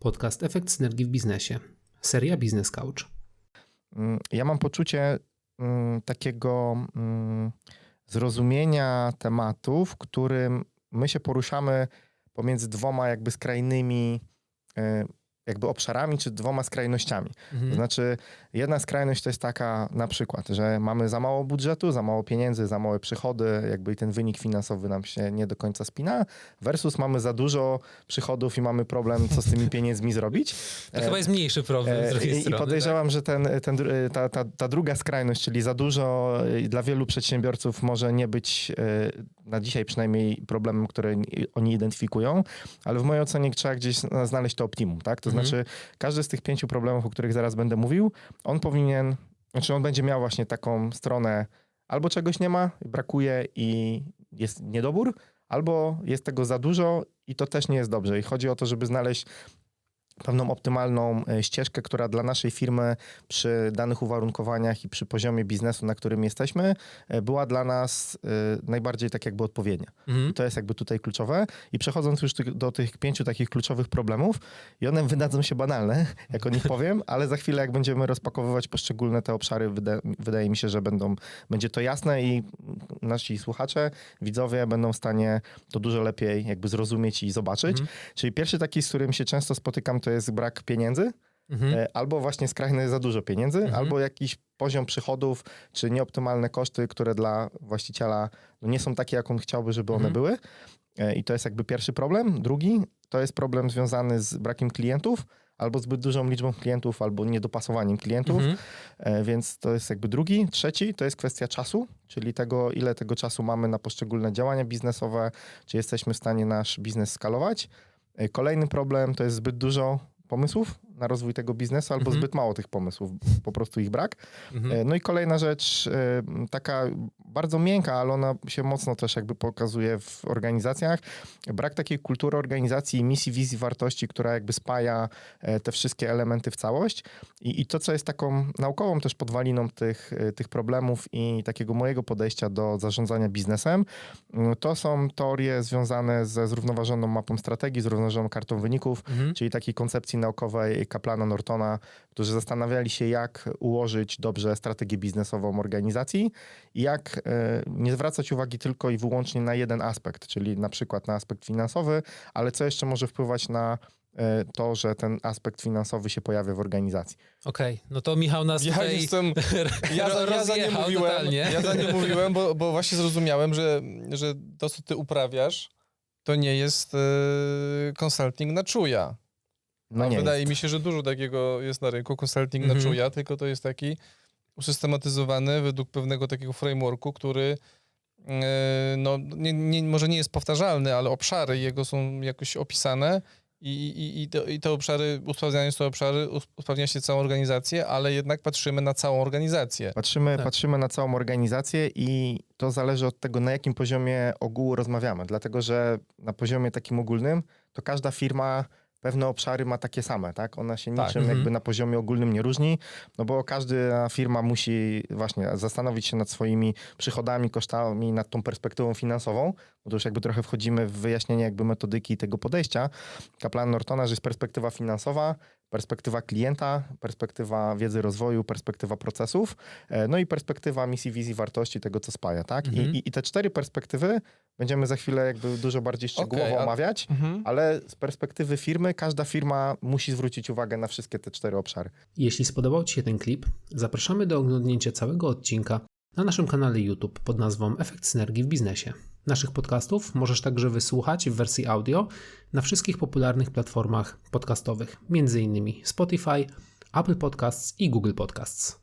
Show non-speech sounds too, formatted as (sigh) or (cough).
Podcast Efekt Synergii w Biznesie. Seria Business Couch. Mm, Ja mam poczucie mm, takiego mm, zrozumienia tematu, w którym my się poruszamy pomiędzy dwoma jakby skrajnymi e, jakby obszarami, czy dwoma skrajnościami. Mhm. To znaczy, jedna skrajność to jest taka na przykład, że mamy za mało budżetu, za mało pieniędzy, za małe przychody, jakby i ten wynik finansowy nam się nie do końca spina, versus mamy za dużo przychodów i mamy problem, co z tymi (laughs) pieniędzmi zrobić. To chyba jest mniejszy problem z E, drugiej I strony. tak? podejrzewam, że ten, ten, dru- ta, ta, ta druga skrajność, czyli za dużo e, dla wielu przedsiębiorców może nie być e, na dzisiaj przynajmniej problemem, który ni- oni identyfikują, ale w mojej ocenie trzeba gdzieś zna- znaleźć to optimum, tak? To Mhm. znaczy każdy z tych pięciu problemów, o których zaraz będę mówił, on powinien, znaczy on będzie miał właśnie taką stronę albo czegoś nie ma, brakuje i jest niedobór, albo jest tego za dużo i to też nie jest dobrze. I chodzi o to, żeby znaleźć pewną optymalną e, ścieżkę, która dla naszej firmy przy danych uwarunkowaniach i przy poziomie biznesu, na którym jesteśmy, e, była dla nas e, najbardziej tak jakby odpowiednia. Mhm. To jest jakby tutaj kluczowe. I przechodząc już do tych pięciu takich kluczowych problemów, i one wydadzą się banalne, (laughs) jak o nich powiem, ale za chwilę, jak będziemy rozpakowywać poszczególne te obszary, wyda, wydaje mi się, że będą, będzie to jasne i nasi słuchacze, widzowie będą w stanie to dużo lepiej jakby zrozumieć i zobaczyć. Mhm. Czyli pierwszy taki, z którym się często spotykam, to jest brak pieniędzy, Mhm. e, albo właśnie skrajne za dużo pieniędzy, Mhm. albo jakiś poziom przychodów, czy nieoptymalne koszty, które dla właściciela no, nie są takie, jak on chciałby, żeby one Mhm. były. E, I to jest jakby pierwszy problem. Drugi to jest problem związany z brakiem klientów, albo zbyt dużą liczbą klientów, albo niedopasowaniem klientów. Mhm. E, Więc to jest jakby drugi. Trzeci to jest kwestia czasu, czyli tego, ile tego czasu mamy na poszczególne działania biznesowe, czy jesteśmy w stanie nasz biznes skalować. E, Kolejny problem to jest zbyt dużo pomysłów na rozwój tego biznesu, albo Mhm. zbyt mało tych pomysłów, po prostu ich brak. Mhm. E, No i kolejna rzecz, e, taka bardzo miękka, ale ona się mocno też jakby pokazuje w organizacjach. Brak takiej kultury organizacji, misji, wizji, wartości, która jakby spaja e, te wszystkie elementy w całość. I, i to, co jest taką naukową też podwaliną tych, tych problemów i takiego mojego podejścia do zarządzania biznesem, to są teorie związane ze zrównoważoną mapą strategii, zrównoważoną kartą wyników, Mhm. czyli takiej koncepcji naukowej Kaplana Nortona, którzy zastanawiali się, jak ułożyć dobrze strategię biznesową organizacji i jak e, nie zwracać uwagi tylko i wyłącznie na jeden aspekt, czyli na przykład na aspekt finansowy, ale co jeszcze może wpływać na e, to, że ten aspekt finansowy się pojawia w organizacji. Okej, no to Michał nas Ja tutaj jestem. (laughs) Ja, za- ja za nie mówiłem. totalnie. Ja za nie mówiłem, bo, bo właśnie zrozumiałem, że, że to, co ty uprawiasz, to nie jest e, consulting na czuja. No A nie Wydaje jest. mi się, że dużo takiego jest na rynku, consulting Mhm. na czuja, tylko to jest taki usystematyzowany według pewnego takiego frameworku, który e, no, nie, nie, może nie jest powtarzalny, ale obszary jego są jakoś opisane i, i, i, te, i te obszary, usprawniając te obszary, us- usprawnia się całą organizację, ale jednak patrzymy na całą organizację. Patrzymy, Tak. patrzymy na całą organizację i to zależy od tego, na jakim poziomie ogółu rozmawiamy. Dlatego, że na poziomie takim ogólnym, to każda firma pewne obszary ma takie same, tak? Ona się Tak. niczym Mhm. jakby na poziomie ogólnym nie różni, no bo każda firma musi właśnie zastanowić się nad swoimi przychodami, kosztami, nad tą perspektywą finansową, bo to już jakby trochę wchodzimy w wyjaśnienie jakby metodyki tego podejścia. Kaplan Nortona, że jest perspektywa finansowa, perspektywa klienta, perspektywa wiedzy rozwoju, perspektywa procesów, e, no i perspektywa misji, wizji, wartości, tego co spaja, tak? Mhm. I, i, I te cztery perspektywy będziemy za chwilę jakby dużo bardziej szczegółowo Okej, a- omawiać, ale z perspektywy firmy każda firma musi zwrócić uwagę na wszystkie te cztery obszary. Jeśli spodobał Ci się ten klip, zapraszamy do oglądnięcia całego odcinka na naszym kanale YouTube pod nazwą Efekt Synergii w Biznesie. Naszych podcastów możesz także wysłuchać w wersji audio na wszystkich popularnych platformach podcastowych, m.in. Spotify, Apple Podcasts i Google Podcasts.